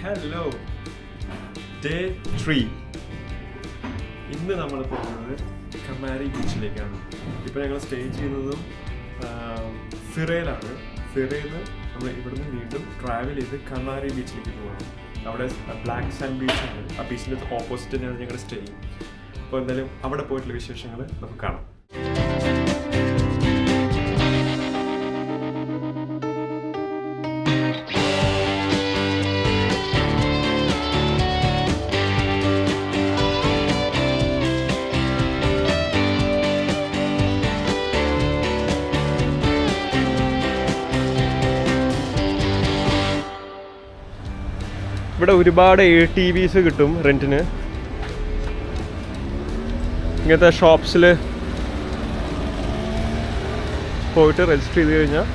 Hello day three ഇന്ന് നമ്മൾ പോകുന്നത് കമാരി ബീച്ചിലേക്കാണ് ഇപ്പോൾ ഞങ്ങൾ സ്റ്റേ ചെയ്യുന്നതും ഫിറയിലാണ് ഫിറയിൽ നിന്ന് നമ്മൾ ഇവിടുന്ന് വീണ്ടും ട്രാവൽ ചെയ്ത് കമാരി ബീച്ചിലേക്ക് പോകണം. അവിടെ ബ്ലാക്ക് സാൻഡ് ബീച്ചാണ് ആ ബീച്ചിന്റെ ഓപ്പോസിറ്റ് തന്നെയാണ് ഞങ്ങളുടെ സ്റ്റേ അപ്പോൾ എന്തായാലും അവിടെ പോയിട്ടുള്ള വിശേഷങ്ങൾ നമുക്ക് കാണാം. ഇവിടെ ഒരുപാട് എ ടി വിസ് കിട്ടും റെന്റിന് ഇങ്ങനത്തെ ഷോപ്സിൽ പോയിട്ട് രജിസ്റ്റർ ചെയ്ത് കഴിഞ്ഞാൽ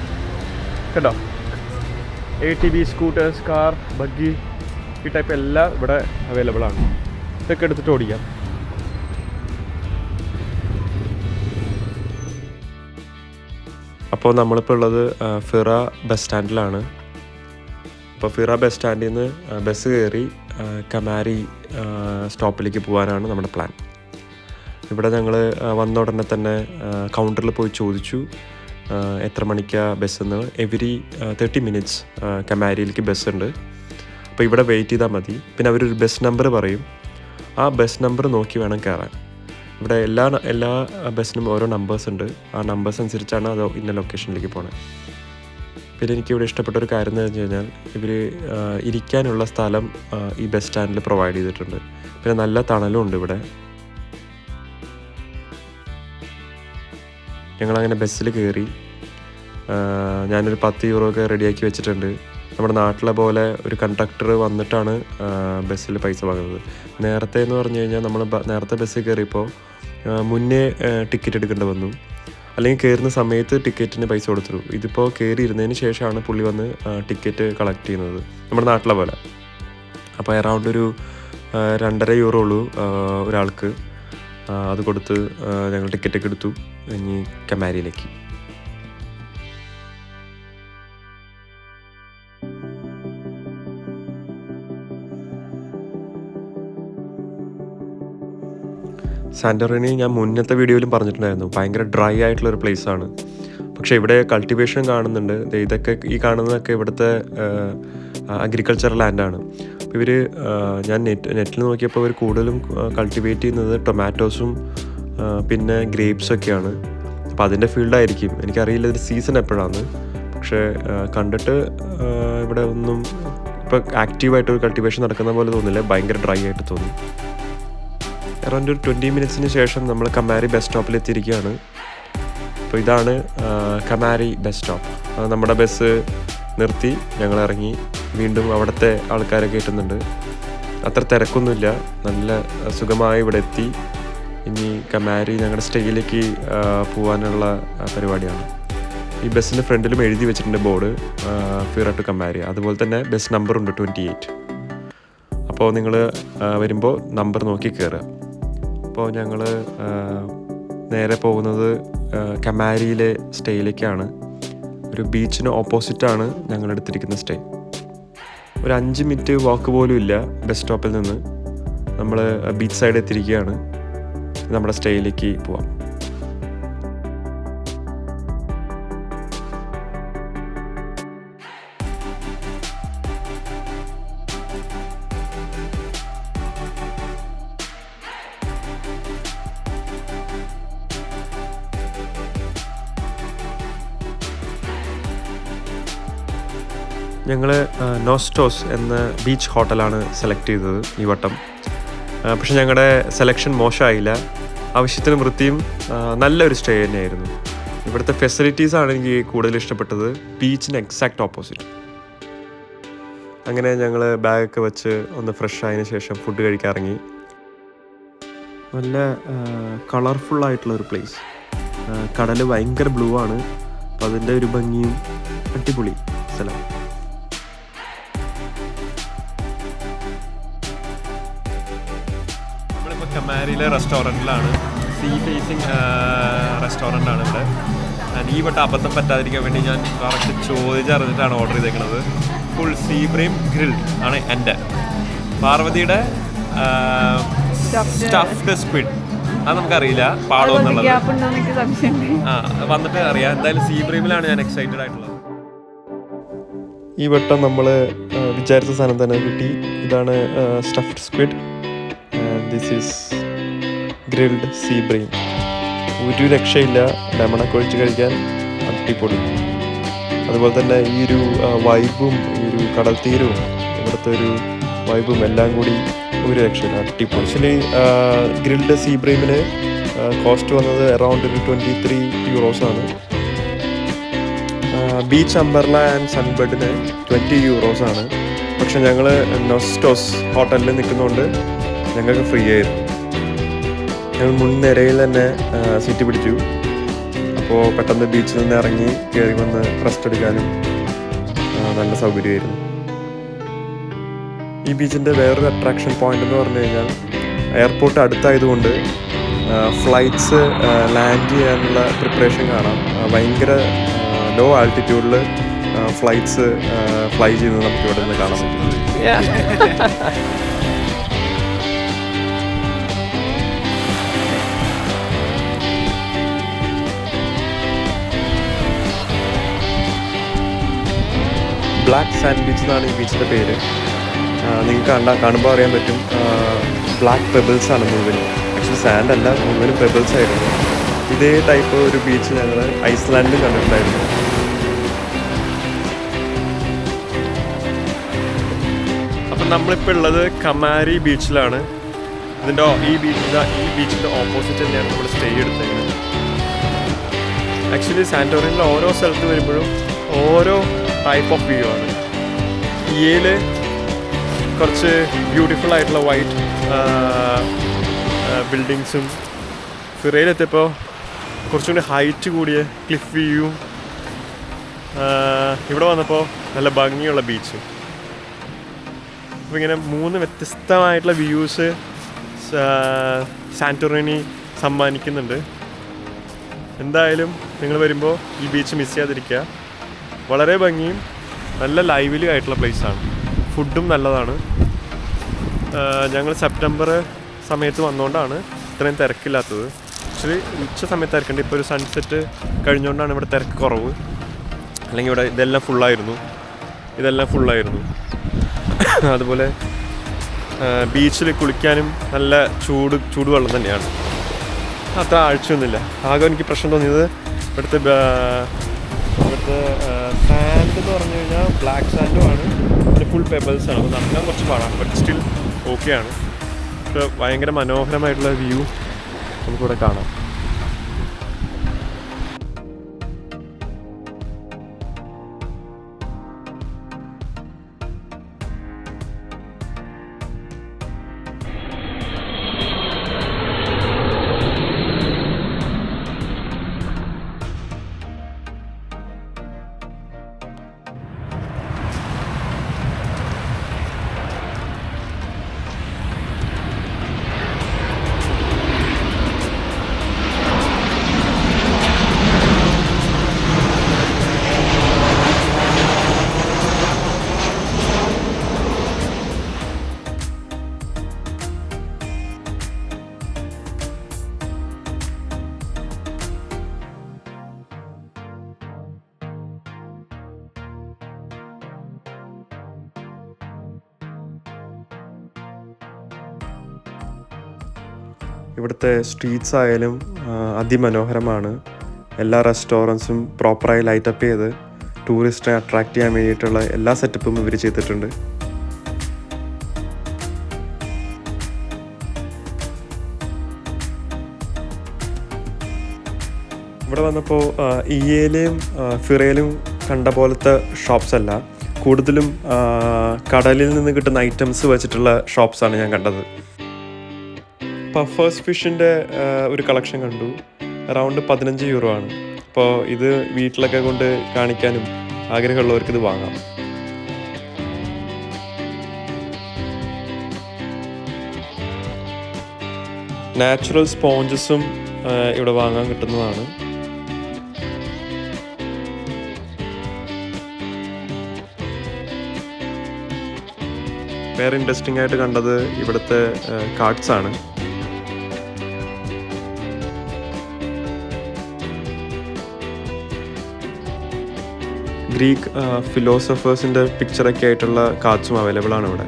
കേട്ടോ A T V scooters car buggy ഈ ടൈപ്പ് എല്ലാം ഇവിടെ അവൈലബിൾ ആണ്. ഇതൊക്കെ എടുത്തിട്ട് ഓടിക്കാം. അപ്പോൾ നമ്മളിപ്പോൾ ഉള്ളത് ഫിറ ബസ് സ്റ്റാൻഡിലാണ്. അപ്പോൾ ഫിറ ബസ് സ്റ്റാൻഡിൽ നിന്ന് ബസ് കയറി കമാരി സ്റ്റോപ്പിലേക്ക് പോകാനാണ് നമ്മുടെ പ്ലാൻ ഇവിടെ ഞങ്ങൾ വന്ന ഉടനെ തന്നെ കൗണ്ടറിൽ പോയി ചോദിച്ചു എത്ര മണിക്കാണ് ബസ് എന്ന് എവരി തേർട്ടി മിനിറ്റ്സ് കമാരിയിലേക്ക് ബസ് ഉണ്ട്. അപ്പോൾ ഇവിടെ വെയിറ്റ് ചെയ്താൽ മതി. പിന്നെ അവരൊരു ബസ് നമ്പർ പറയും. ആ ബസ് നമ്പർ നോക്കി വേണം കയറാൻ ഇവിടെ എല്ലാ എല്ലാ ബസ്സിനും ഓരോ നമ്പേഴ്സ് ഉണ്ട്. ആ നമ്പേഴ്സ് അനുസരിച്ചാണ് അത് ഇന്ന ലൊക്കേഷനിലേക്ക് പോണത് പിന്നെ എനിക്ക് ഇവിടെ ഇഷ്ടപ്പെട്ട ഒരു കാര്യം എന്ന് വെച്ച് കഴിഞ്ഞാൽ ഇവർ ഇരിക്കാനുള്ള സ്ഥലം ഈ ബസ് സ്റ്റാൻഡിൽ പ്രൊവൈഡ് ചെയ്തിട്ടുണ്ട്. പിന്നെ നല്ല തണലും ഉണ്ട് ഇവിടെ. ഞങ്ങളങ്ങനെ ബസ്സിൽ കയറി ഞാനൊരു പത്ത് യൂറോ ഒക്കെ റെഡിയാക്കി വെച്ചിട്ടുണ്ട്. നമ്മുടെ നാട്ടിലെ പോലെ ഒരു കണ്ടക്ടർ വന്നിട്ടാണ് ബസ്സിൽ പൈസ വാങ്ങുന്നത്. നേരത്തെ എന്ന് പറഞ്ഞു കഴിഞ്ഞാൽ നമ്മൾ നേരത്തെ ബസ്സിൽ കയറിയപ്പോൾ മുന്നേ ടിക്കറ്റ് എടുക്കേണ്ടി വന്നു. അല്ലെങ്കിൽ കയറുന്ന സമയത്ത് ടിക്കറ്റിന് പൈസ കൊടുത്തിരുന്നു ഇതിപ്പോൾ കയറി ഇരുന്നതിന് ശേഷമാണ് പുള്ളി വന്ന് ടിക്കറ്റ് കളക്ട് ചെയ്യുന്നത്. നമ്മുടെ നാട്ടിലെ പോലെ. അപ്പോൾ അറൗണ്ട് ഒരു രണ്ടര യൂറോ ഉള്ളൂ ഒരാൾക്ക്. അത് കൊടുത്ത് ഞങ്ങൾ ടിക്കറ്റൊക്കെ എടുത്തു. ഇനി കമാരിയിലേക്ക്. സാന്റോറിനി ഞാൻ മുന്നത്തെ വീഡിയോയിലും പറഞ്ഞിട്ടുണ്ടായിരുന്നു. ഭയങ്കര ഡ്രൈ ആയിട്ടുള്ള ഒരു പ്ലേസ് ആണ്. പക്ഷേ ഇവിടെ കൾട്ടിവേഷൻ കാണുന്നുണ്ട്. ഇതൊക്കെ ഈ കാണുന്നതൊക്കെ ഇവിടുത്തെ അഗ്രികൾച്ചർ ലാൻഡാണ് ഇവർ ഞാൻ നെറ്റ് നെറ്റിൽ നോക്കിയപ്പോൾ ഇവർ കൂടുതലും കൾട്ടിവേറ്റ് ചെയ്യുന്നത് ടൊമാറ്റോസും പിന്നെ ഗ്രേപ്സൊക്കെയാണ് അപ്പോൾ അതിന്റെ ഫീൽഡായിരിക്കും എനിക്കറിയില്ല ഇതിന്റെ സീസൺ എപ്പോഴാണ് പക്ഷേ കണ്ടിട്ട് ഇവിടെ ഒന്നും ഇപ്പോൾ ആക്റ്റീവായിട്ട് ഒരു കൾട്ടിവേഷൻ നടക്കുന്ന പോലെ തോന്നില്ല. ഭയങ്കര ഡ്രൈ ആയിട്ട് തോന്നി. അറൗണ്ട് ഒരു ട്വന്റി മിനിറ്റ്സിന് ശേഷം നമ്മൾ കമാരി ബസ് സ്റ്റോപ്പിൽ എത്തിയിരിക്കുകയാണ്. അപ്പോൾ ഇതാണ് കമാരി ബസ് സ്റ്റോപ്പ് നമ്മുടെ ബസ് നിർത്തി ഞങ്ങൾ ഇറങ്ങി വീണ്ടും അവിടുത്തെ ആൾക്കാരെ കയറ്റുന്നുണ്ട്. അത്ര തിരക്കൊന്നുമില്ല. നല്ല സുഖമായി ഇവിടെ എത്തി. ഇനി കമാരി ഞങ്ങളുടെ സ്റ്റേയിലേക്ക് പോകാനുള്ള പരിപാടിയാണ്. ഈ ബസ്സിന്റെ ഫ്രണ്ടിലും എഴുതി വെച്ചിട്ടുണ്ട് ബോർഡ് ഫിയർ ടു കമാരി അതുപോലെ തന്നെ ബസ് നമ്പറുണ്ട് ട്വന്റി എയ്റ്റ് അപ്പോൾ നിങ്ങൾ വരുമ്പോൾ നമ്പർ നോക്കി കയറുക അപ്പോൾ ഞങ്ങൾ നേരെ പോകുന്നത് കമാരിയിലെ സ്റ്റേയിലേക്കാണ്. ഒരു ബീച്ചിന് ഓപ്പോസിറ്റാണ് ഞങ്ങൾ എടുത്തിരിക്കുന്ന സ്റ്റേ. ഒരു അഞ്ച് മിനിറ്റ് വാക്ക് പോലും ഇല്ല ബസ് സ്റ്റോപ്പിൽ നിന്ന്. നമ്മൾ ബീച്ച് സൈഡ് എത്തിയിരിക്കുകയാണ്. നമ്മുടെ സ്റ്റേയിലേക്ക് പോവാം. ഞങ്ങൾ നോസ്റ്റോസ് എന്ന ബീച്ച് ഹോട്ടലാണ് സെലക്ട് ചെയ്തത് ഈ വട്ടം. പക്ഷെ ഞങ്ങളുടെ സെലക്ഷൻ മോശമായില്ല ആവശ്യത്തിന് വൃത്തിയും നല്ലൊരു സ്റ്റേ തന്നെയായിരുന്നു. ഇവിടുത്തെ ഫെസിലിറ്റീസ് ആണ് എനിക്ക് കൂടുതൽ ഇഷ്ടപ്പെട്ടത്. ബീച്ചിന് എക്സാക്ട് ഓപ്പോസിറ്റ് അങ്ങനെ ഞങ്ങൾ ബാഗൊക്കെ വെച്ച് ഒന്ന് ഫ്രഷ് ആയതിന് ശേഷം ഫുഡ് കഴിക്കാൻ ഇറങ്ങി നല്ല കളർഫുൾ ആയിട്ടുള്ള ഒരു പ്ലേസ് കടൽ ഭയങ്കര ബ്ലൂ ആണ്. അപ്പോൾ അതിന്റെ ഒരു ഭംഗിയും അടിപൊളി സ്ഥലം. നമ്മളിപ്പോൾ കമാരിയിലെ റെസ്റ്റോറന്റിലാണ്. സീ ഫേസിങ് റെസ്റ്റോറന്റ് ആണ് ഇവിടെ. ഈ വട്ടം അബദ്ധം പറ്റാതിരിക്കാൻ വേണ്ടി ഞാൻ കറക്റ്റ് ചോദിച്ചറിഞ്ഞിട്ടാണ് ഓർഡർ ചെയ്തേക്കുന്നത് ഫുൾ സീ ബ്രീം ഗ്രിൽ ആണ് എന്റെ. പാർവതിയുടെ സ്റ്റഫ്ഡ് സ്പിഡ് അത് നമുക്കറിയില്ല. പാടോ എന്നുള്ളത്. ആ വന്നിട്ട് അറിയാം. എന്തായാലും സീ ബ്രീമിലാണ് ഞാൻ എക്സൈറ്റഡ് ആയിട്ടുള്ളത്. ഈ വട്ടം നമ്മൾ വിചാരിച്ച സാധനം തന്നെ കിട്ടി. ഇതാണ് stuffed squid this is grilled sea bream ഒരു രക്ഷയില്ല. ലെമണൊക്കെ ഒഴിച്ച് കഴിക്കാൻ അടിപൊളി. അതുപോലെ തന്നെ ഈ ഒരു വൈബും ഈ ഒരു കടൽ തീരവും ഇവിടുത്തെ ഒരു വൈബും എല്ലാം കൂടി ഒരു രക്ഷയില്ല. അടിപൊളി. ആക്ച്വലി ഗ്രിൽഡ് സീ ബ്രെയിമിന് കോസ്റ്റ് വന്നത് അറൗണ്ട് ഒരു ട്വന്റി ത്രീ യൂറോസ് ആണ് ബീച്ച് അംബർല ആൻഡ് സൺബെഡിന് ട്വന്റി യൂറോസ് ആണ്. പക്ഷെ ഞങ്ങൾ നൊസ്റ്റോസ് ഹോട്ടലിൽ നിൽക്കുന്നതുകൊണ്ട് ഞങ്ങൾക്ക് ഫ്രീ ആയിരുന്നു. ഞങ്ങൾ മുൻനിരയിൽ തന്നെ സീറ്റ് പിടിച്ചു. അപ്പോൾ പെട്ടെന്ന് ബീച്ചിൽ നിന്ന് ഇറങ്ങി കയറി വന്ന് റെസ്റ്റ് എടുക്കാനും നല്ല സൗകര്യമായിരുന്നു. ഈ ബീച്ചിന്റെ വേറൊരു അട്രാക്ഷൻ പോയിന്റ് എന്ന് പറഞ്ഞു കഴിഞ്ഞാൽ എയർപോർട്ട് അടുത്തായതുകൊണ്ട് ഫ്ലൈറ്റ്സ് ലാൻഡ് ചെയ്യാനുള്ള പ്രിപ്പറേഷൻ കാണാം. ഭയങ്കര ലോ ആൾട്ടിറ്റ്യൂഡിൽ ഫ്ലൈറ്റ്സ് ഫ്ലൈ ചെയ്യുന്നത് നമുക്ക് ഇവിടെ നിന്ന് കാണാൻ പറ്റും. ബ്ലാക്ക് സാൻഡ് ബീച്ച് എന്നാണ് ഈ ബീച്ചിന്റെ പേര്. നിങ്ങൾക്ക് കണ്ടാൽ കാണുമ്പോൾ അറിയാൻ പറ്റും. ബ്ലാക്ക് പെബിൾസ് ആണ് മുഴുവനും. ആക്ച്വലി സാൻഡ് അല്ല മുഴുവനും പെബിൾസ് ആയിരുന്നു. ഇതേ ടൈപ്പ് ഒരു ബീച്ച് ഞങ്ങൾ ഐസ്ലാൻഡിൽ കണ്ടിട്ടുണ്ടായിരുന്നു. അപ്പം നമ്മളിപ്പോൾ ഉള്ളത് കമാരി ബീച്ചിലാണ് ഇതിന്റെ ഈ ബീച്ചിന്റെ ഈ ബീച്ചിന്റെ ഓപ്പോസിറ്റ് തന്നെയാണ് നമ്മൾ സ്റ്റേ എടുത്തേക്കുന്നത് ആക്ച്വലി സാന്റോറിനിൽ ഓരോ സ്ഥലത്ത് വരുമ്പോഴും ഓരോ ടൈപ്പ് ഓഫ് വ്യൂ ആണ്. ഇയയിൽ കുറച്ച് ബ്യൂട്ടിഫുൾ ആയിട്ടുള്ള വൈറ്റ് ബിൽഡിങ്സും ഫിറയിലെത്തിയപ്പോൾ കുറച്ചുകൂടി ഹൈറ്റ് കൂടിയ ക്ലിഫ് വ്യൂവും ഇവിടെ വന്നപ്പോൾ നല്ല ഭംഗിയുള്ള ബീച്ച് അപ്പോൾ ഇങ്ങനെ മൂന്ന് വ്യത്യസ്തമായിട്ടുള്ള വ്യൂസ് സാന്റോറിനി സമ്മാനിക്കുന്നുണ്ട്. എന്തായാലും നിങ്ങൾ വരുമ്പോൾ ഈ ബീച്ച് മിസ് ചെയ്യാതിരിക്കുക. വളരെ ഭംഗിയും നല്ല ലൈവ്ലി ആയിട്ടുള്ള പ്ലേസാണ് ഫുഡും നല്ലതാണ്. ഞങ്ങൾ സെപ്റ്റംബർ സമയത്ത് വന്നുകൊണ്ടാണ് ഇത്രയും തിരക്കില്ലാത്തത്. ആക്ച്വലി ഉച്ച സമയത്ത് തിരക്കുണ്ട് ഇപ്പോൾ ഒരു സൺസെറ്റ് കഴിഞ്ഞുകൊണ്ടാണ് ഇവിടെ തിരക്ക് കുറവ്. അല്ലെങ്കിൽ ഇവിടെ ഇതെല്ലാം ഫുള്ളായിരുന്നു ഇതെല്ലാം ഫുള്ളായിരുന്നു അതുപോലെ ബീച്ചിൽ കുളിക്കാനും നല്ല ചൂട് ചൂടുവെള്ളം തന്നെയാണ്. അത്ര ആഴ്ചയൊന്നുമില്ല. ആകെ എനിക്ക് പ്രശ്നം തോന്നിയത് ഇവിടുത്തെ ഇവിടുത്തെ സാൻഡ് എന്ന് പറഞ്ഞു കഴിഞ്ഞാൽ ബ്ലാക്ക് ആണ്. പിന്നെ ഫുൾ പെബിൾസ് ആണ്. അപ്പോൾ നടക്കാൻ കുറച്ച് പാടാണ് ബട്ട് സ്റ്റിൽ ഓക്കെ ആണ്. പക്ഷേ ഭയങ്കര മനോഹരമായിട്ടുള്ള വ്യൂ നമുക്കിവിടെ കാണാം. ഇവിടുത്തെ സ്ട്രീറ്റ്സ് ആയാലും അതിമനോഹരമാണ്. എല്ലാ റെസ്റ്റോറന്റ്സും പ്രോപ്പറായി ലൈറ്റപ്പ് ചെയ്ത് ടൂറിസ്റ്റിനെ അട്രാക്റ്റ് ചെയ്യാൻ വേണ്ടിയിട്ടുള്ള എല്ലാ സെറ്റപ്പും ഇവർ ചെയ്തിട്ടുണ്ട്. ഇവിടെ വന്നപ്പോൾ ഇയയിലെയും ഫിറയിലും കണ്ട പോലത്തെ ഷോപ്സ് അല്ല. കൂടുതലും കടലിൽ നിന്ന് കിട്ടുന്ന ഐറ്റംസ് വെച്ചിട്ടുള്ള ഷോപ്സാണ് ഞാൻ കണ്ടത്. പഫേഴ്സ് ഫിഷിന്റെ ഒരു കളക്ഷൻ കണ്ടു. അറൗണ്ട് പതിനഞ്ച് യൂറോ ആണ്. അപ്പോൾ ഇത് വീട്ടിലൊക്കെ കൊണ്ട് കാണിക്കാനും ആഗ്രഹമുള്ളവർക്ക് ഇത് വാങ്ങാം. നാച്ചുറൽ സ്പോഞ്ചസും ഇവിടെ വാങ്ങാൻ കിട്ടുന്നതാണ്. വേറെ ഇൻട്രസ്റ്റിംഗ് ആയിട്ട് കണ്ടത് ഇവിടുത്തെ കാർഡ്സ് ആണ്. ഗ്രീക്ക് ഫിലോസഫേഴ്സിന്റെ പിക്ചറൊക്കെ ആയിട്ടുള്ള കാർഡ്സും അവൈലബിൾ ആണ് ഇവിടെ.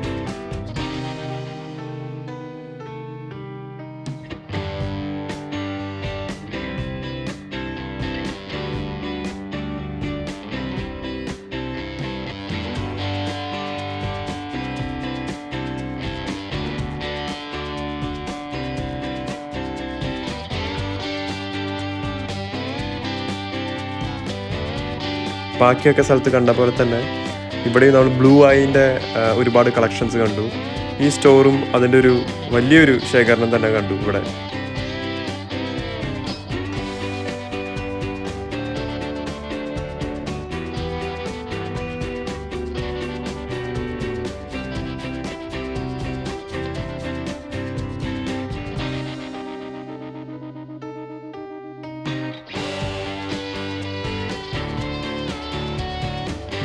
ബാക്കിയൊക്കെ സ്ഥലത്ത് കണ്ട പോലെ തന്നെ ഇവിടെ നമ്മൾ ബ്ലൂ ഐന്റെ ഒരുപാട് കളക്ഷൻസ് കണ്ടു. ഈ സ്റ്റോറും അതിന്റെ ഒരു വലിയൊരു ശേഖരണം തന്നെ കണ്ടു ഇവിടെ.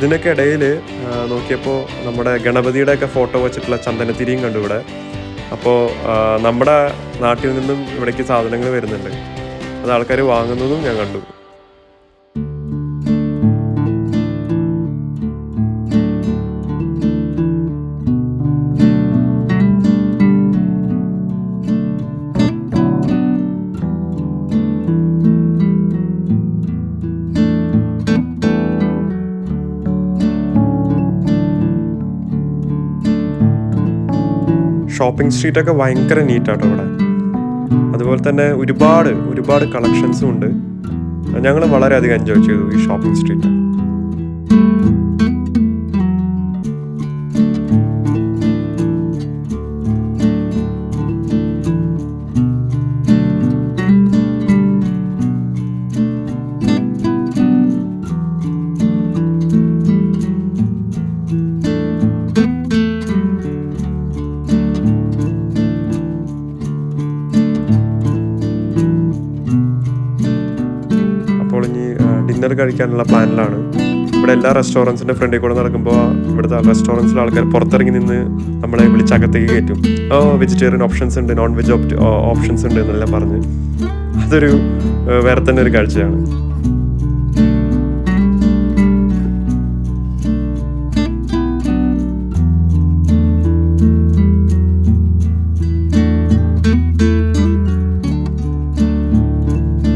ഇതിനൊക്കെ ഇടയിൽ നോക്കിയപ്പോൾ നമ്മുടെ ഗണപതിയുടെ ഒക്കെ ഫോട്ടോ വെച്ചിട്ടുള്ള ചന്ദനത്തിരിയും കണ്ടു ഇവിടെ. അപ്പോൾ നമ്മുടെ നാട്ടിൽ നിന്നും ഇവിടേക്ക് സാധനങ്ങൾ വരുന്നുണ്ട്. അത് ആൾക്കാർ വാങ്ങുന്നതും ഞാൻ കണ്ടു. ഷോപ്പിംഗ് സ്ട്രീറ്റ് ഒക്കെ ഭയങ്കര നീറ്റാട്ടോ ഇവിടെ അതുപോലെ തന്നെ ഒരുപാട് ഒരുപാട് കളക്ഷൻസും ഉണ്ട്. ഞങ്ങൾ വളരെയധികം എൻജോയ് ചെയ്തു ഈ ഷോപ്പിംഗ് സ്ട്രീറ്റ് കഴിക്കാനുള്ള പ്ലാനിലാണ്. ഇവിടെ എല്ലാ റെസ്റ്റോറന്റ്സിന്റെ ഫ്രണ്ടിൽ കൂടെ നടക്കുമ്പോൾ ഇവിടുത്തെ റെസ്റ്റോറന്റ്സിലെ ആൾക്കാർ പുറത്തിറങ്ങി നിന്ന് നമ്മളെ വിളിച്ചകത്തേക്ക് കയറ്റും. ഓ വെജിറ്റേറിയൻ ഓപ്ഷൻസ് ഉണ്ട് നോൺ വെജ് ഓപ്ഷൻസ് ഉണ്ട് എന്നെല്ലാം പറഞ്ഞ് അതൊരു വേറെ തന്നെ ഒരു കാഴ്ചയാണ്.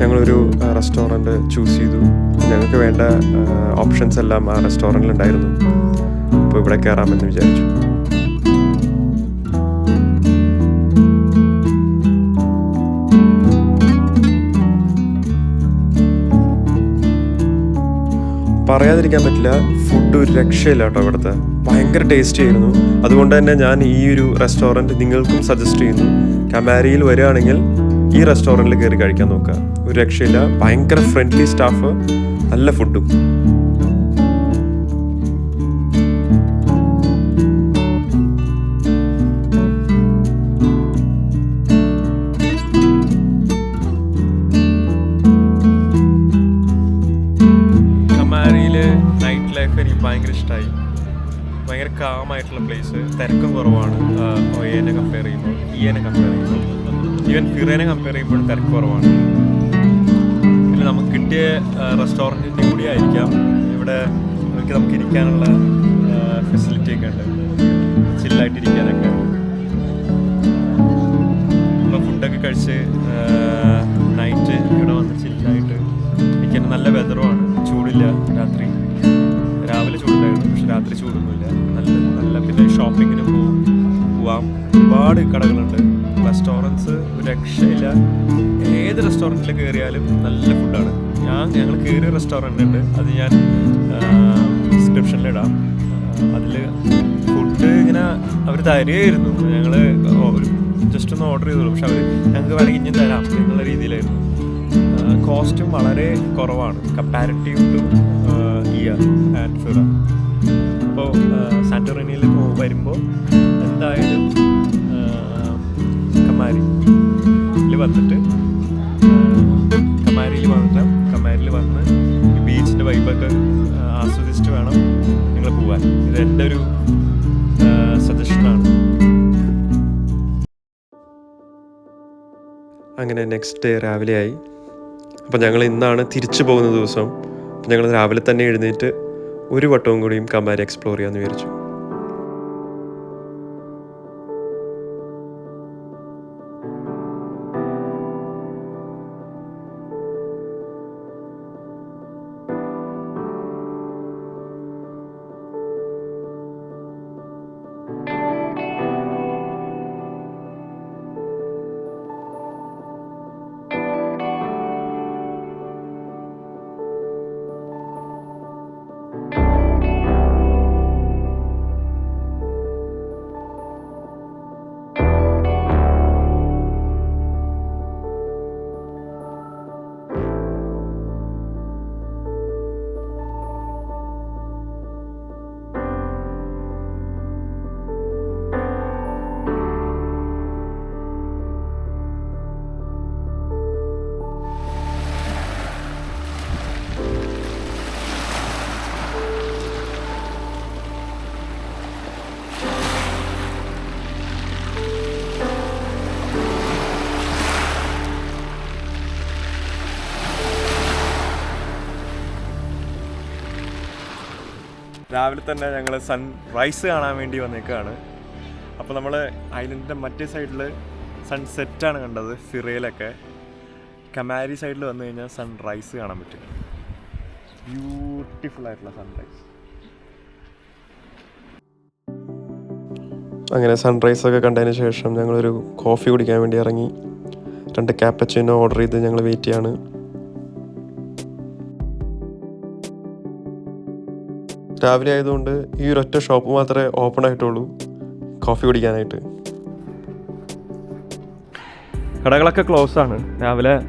ഞങ്ങളൊരു റെസ്റ്റോറന്റ് ചൂസ് ചെയ്തു. ഞങ്ങൾക്ക് വേണ്ട ഓപ്ഷൻസ് എല്ലാം ആ റെസ്റ്റോറന്റിൽ ഉണ്ടായിരുന്നു. അപ്പോൾ ഇവിടെ കയറാമെന്ന് വിചാരിച്ചു. പറയാതിരിക്കാൻ പറ്റില്ല ഫുഡ് ഒരു രക്ഷയില്ല കേട്ടോ ഇവിടുത്തെ ഭയങ്കര ടേസ്റ്റി ആയിരുന്നു. അതുകൊണ്ട് തന്നെ ഞാൻ ഈ ഒരു റെസ്റ്റോറന്റ് നിങ്ങൾക്കും സജസ്റ്റ് ചെയ്യുന്നു. കമാരിയിൽ വരികയാണെങ്കിൽ ഈ റെസ്റ്റോറന്റിൽ കയറി കഴിക്കാൻ നോക്കുക ഒരു രക്ഷയില്ല. ഭയങ്കര ഫ്രണ്ട്ലി സ്റ്റാഫ് നല്ല ഫുഡും എനിക്ക് ഭയങ്കര കാമായിട്ടുള്ള പ്ലേസ് തിരക്കും കുറവാണ്. ഒയേനെ കമ്പയർ ചെയ്യുമ്പോൾ ഈയേനെ കമ്പയർ ചെയ്യുമ്പോൾ ഈവൻ ഫിറേനെ കമ്പയർ ചെയ്യുമ്പോൾ തിരക്ക് കുറവാണ്. പിന്നെ നമുക്ക് കിട്ടിയ റെസ്റ്റോറന്റിന്റെ കൂടി ആയിരിക്കാം. ഇവിടെ നമുക്ക് നമുക്ക് ഇരിക്കാനുള്ള ഫെസിലിറ്റി ഒക്കെ ഉണ്ട്. ചില്ലായിട്ടിരിക്കാനൊക്കെ നമ്മൾ ഫുഡൊക്കെ കഴിച്ച് നൈറ്റ് ഇവിടെ വന്ന് ചില്ലായിട്ട് ഇരിക്കാൻ നല്ല വെതറുമാണ് ചൂടില്ല രാത്രി. രാവിലെ ചൂടുണ്ടായിരുന്നു പക്ഷെ രാത്രി ചൂടൊന്നുമില്ല. നല്ല നല്ല പിന്നെ ഷോപ്പിങ്ങിന് പോവാം. ഒരുപാട് കടകളുണ്ട്. റെസ്റ്റോറന്റ്സ് രക്ഷയില്ല. ഏത് റെസ്റ്റോറന്റിൽ കയറിയാലും നല്ല ഫുഡാണ് ഞാൻ ഞങ്ങൾ കയറിയ റെസ്റ്റോറന്റ് ഉണ്ട്. അത് ഞാൻ ഡിസ്ക്രിപ്ഷനിലിടാം അതിൽ ഫുഡ് ഇങ്ങനെ അവർ തരികയായിരുന്നു. ഞങ്ങൾ ജസ്റ്റ് ഒന്ന് ഓർഡർ ചെയ്തോളൂ. പക്ഷെ അവർ ഞങ്ങൾക്ക് വേണമെങ്കിൽ ഇനി തരാം എന്നുള്ള രീതിയിലായിരുന്നു. കോസ്റ്റും വളരെ കുറവാണ്. Comparative to Oia and Fira അപ്പോൾ സാന്റോറിനിയിൽ വരുമ്പോൾ എന്തായാലും കമാരി ഇതിൽ വന്നിട്ട് കമാരിയിൽ വന്നിട്ട് കമാരിയിൽ വന്ന് ബീച്ചിന്റെ വൈബൊക്കെ ആസ്വദിച്ചിട്ട് വേണം നിങ്ങൾ പോകാൻ ഇത് എന്റെ ഒരു സജഷനാണ് അങ്ങനെ നെക്സ്റ്റ് ഡേ രാവിലെ ആയി. അപ്പോൾ ഞങ്ങൾ ഇന്നാണ് തിരിച്ചു പോകുന്ന ദിവസം. ഞങ്ങൾ രാവിലെ തന്നെ എഴുന്നേറ്റ് ഒരു വട്ടവും കൂടിയും കമാരി എക്സ്പ്ലോർ ചെയ്യാമെന്ന് വിചാരിച്ചു. രാവിലെ തന്നെ ഞങ്ങൾ സൺ റൈസ് കാണാൻ വേണ്ടി വന്നേക്കാണ്. അപ്പോൾ നമ്മൾ ഐലൻഡിന്റെ മറ്റേ സൈഡിൽ സൺസെറ്റാണ് കണ്ടത് ഫിറയിലൊക്കെ കമാരി സൈഡിൽ വന്നു കഴിഞ്ഞാൽ സൺ റൈസ് കാണാൻ പറ്റും. ബ്യൂട്ടിഫുൾ ആയിട്ടുള്ള സൺറൈസ് അങ്ങനെ സൺറൈസ് ഒക്കെ കണ്ടതിന് ശേഷം ഞങ്ങളൊരു കോഫി കുടിക്കാൻ വേണ്ടി ഇറങ്ങി. രണ്ട് ക്യാപ്പച്ചിനോ ഓർഡർ ചെയ്ത് ഞങ്ങൾ വെയിറ്റ് ചെയ്യാണ്. രാവിലെ ആയതുകൊണ്ട് ഈ ഒരൊറ്റ ഷോപ്പ് മാത്രമേ ഓപ്പൺ ആയിട്ടുള്ളൂ. കോഫി കുടിക്കാനായിട്ട്. കടകളൊക്കെ ക്ലോസ് ആണ്. രാവിലെ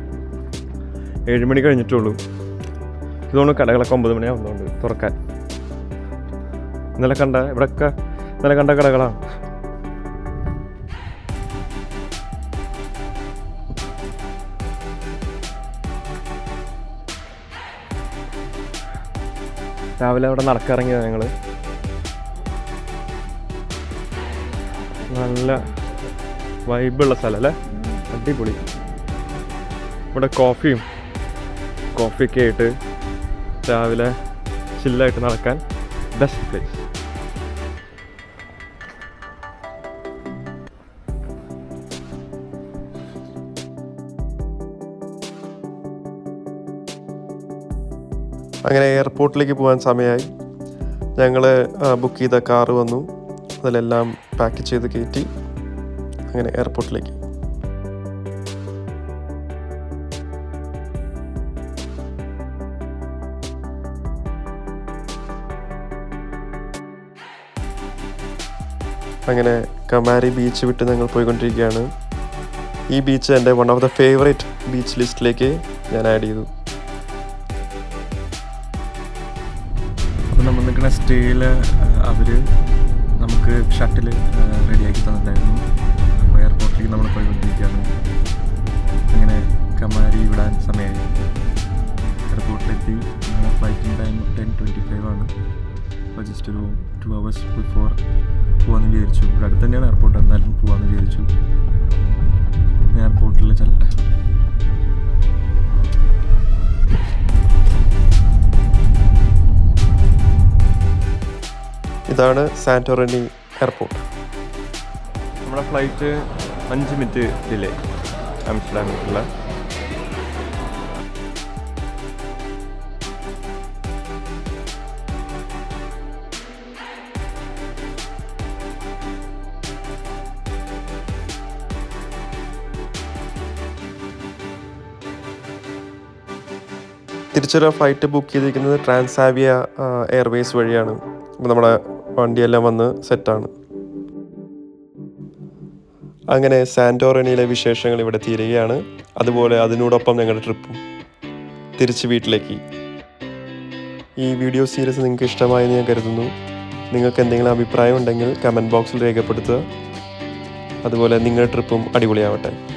ഏഴ് മണി കഴിഞ്ഞിട്ടുള്ളൂ. ഇതുകൊണ്ട് കടകളൊക്കെ ഒമ്പത് മണിയാവുന്നുണ്ട് തുറക്കാൻ. ഇന്നലെ കണ്ട ഇവിടെയൊക്കെ ഇന്നലെ കണ്ട കടകളാണ്. രാവിലെ അവിടെ നടക്കിറങ്ങിയത് ഞങ്ങൾ നല്ല വൈബുള്ള സ്ഥലം അല്ലേ അടിപൊളി. ഇവിടെ കോഫിയും കോഫിയൊക്കെ ആയിട്ട് രാവിലെ ചില്ലായിട്ട് നടക്കാൻ ബെസ്റ്റ് പ്ലേസ് അങ്ങനെ എയർപോർട്ടിലേക്ക് പോകാൻ സമയമായി. ഞങ്ങൾ ബുക്ക് ചെയ്ത കാറ് വന്നു. അതിലെല്ലാം പാക്ക് ചെയ്ത് കയറ്റി അങ്ങനെ എയർപോർട്ടിലേക്ക്. അങ്ങനെ കമാരി ബീച്ച് വിട്ട് ഞങ്ങൾ പോയിക്കൊണ്ടിരിക്കുകയാണ്. ഈ ബീച്ച് എന്റെ one of the favourite beach ലിസ്റ്റിലേക്ക് ഞാൻ ആഡ് ചെയ്തു. സ്റ്റേയിൽ അവർ നമുക്ക് ഷട്ടിൽ റെഡിയാക്കി തന്നിട്ടുണ്ടായിരുന്നു. അപ്പോൾ എയർപോർട്ടിലേക്ക് നമ്മൾ പോയി പോയിക്കൊണ്ടിരിക്കുകയാണ്. അങ്ങനെ കമാരി വിടാൻ സമയമായി. എയർപോർട്ടിലെത്തി flight timing time ten twenty five ആണ്. അപ്പോൾ ജസ്റ്റ് ഒരു ടു അവേഴ്സ് ബിഫോർ പോകാമെന്ന് വിചാരിച്ചു. ഇവിടെ അടുത്ത് തന്നെയാണ് എയർപോർട്ട് എന്നാലും പോകാമെന്ന് വിചാരിച്ചു. ഇതാണ് സാന്റോറിനി എയർപോർട്ട്. നമ്മുടെ ഫ്ലൈറ്റ് അഞ്ച് മിനിറ്റ് ഡിലേ ആംസ്റ്റർഡാമിലേക്കുള്ള തിരിച്ചൊരു ഫ്ലൈറ്റ് ബുക്ക് ചെയ്തിരിക്കുന്നത് ട്രാൻസാവിയ എയർവേസ് വഴിയാണ്. നമ്മുടെ വണ്ടിയെല്ലാം വന്ന് സെറ്റാണ്. അങ്ങനെ സാന്റോറണിയിലെ വിശേഷങ്ങൾ ഇവിടെ തീരുകയാണ്. അതുപോലെ അതിനോടൊപ്പം ഞങ്ങളുടെ ട്രിപ്പും. തിരിച്ച് വീട്ടിലേക്ക്. ഈ വീഡിയോ സീരീസ് നിങ്ങൾക്ക് ഇഷ്ടമായെന്ന് ഞാൻ കരുതുന്നു. നിങ്ങൾക്ക് എന്തെങ്കിലും അഭിപ്രായം ഉണ്ടെങ്കിൽ കമന്റ് ബോക്സിൽ രേഖപ്പെടുത്തുക. അതുപോലെ നിങ്ങളുടെ ട്രിപ്പും അടിപൊളിയാവട്ടെ.